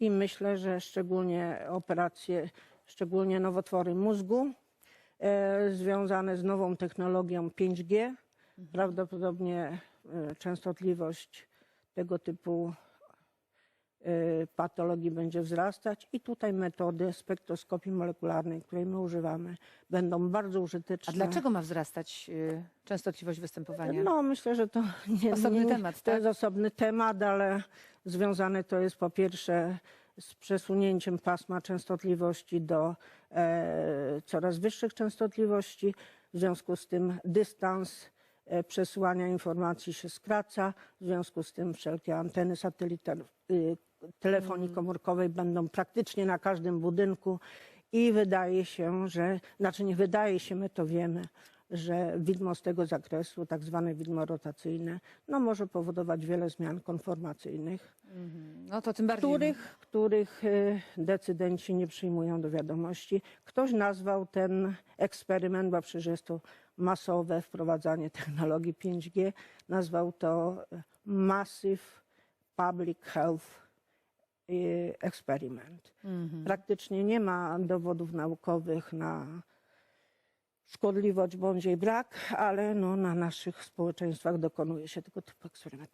I myślę, że szczególnie operacje, szczególnie nowotwory mózgu e, związane z nową technologią 5G, prawdopodobnie e, częstotliwość tego typu patologii będzie wzrastać i tutaj metody spektroskopii molekularnej, której my używamy, będą bardzo użyteczne. A dlaczego ma wzrastać y, częstotliwość występowania? No, myślę, że to nie, Osobny nie, nie, temat, To tak? jest osobny temat, ale związane to jest po pierwsze z przesunięciem pasma częstotliwości do e, coraz wyższych częstotliwości. W związku z tym dystans przesyłania informacji się skraca. W związku z tym wszelkie anteny satelitarne, y, telefonii Mm. komórkowej będą praktycznie na każdym budynku i wydaje się, że, znaczy nie wydaje się, my to wiemy, że widmo z tego zakresu, tak zwane widmo rotacyjne, no może powodować wiele zmian konformacyjnych, No to tym bardziej. których, których y, decydenci nie przyjmują do wiadomości. Ktoś nazwał ten eksperyment, bo przecież jest to masowe wprowadzanie technologii 5G, nazwał to y, Massive Public Health y, Experiment. Praktycznie nie ma dowodów naukowych na szkodliwość bądź jej brak, ale no, na naszych społeczeństwach dokonuje się tego typu eksperyment.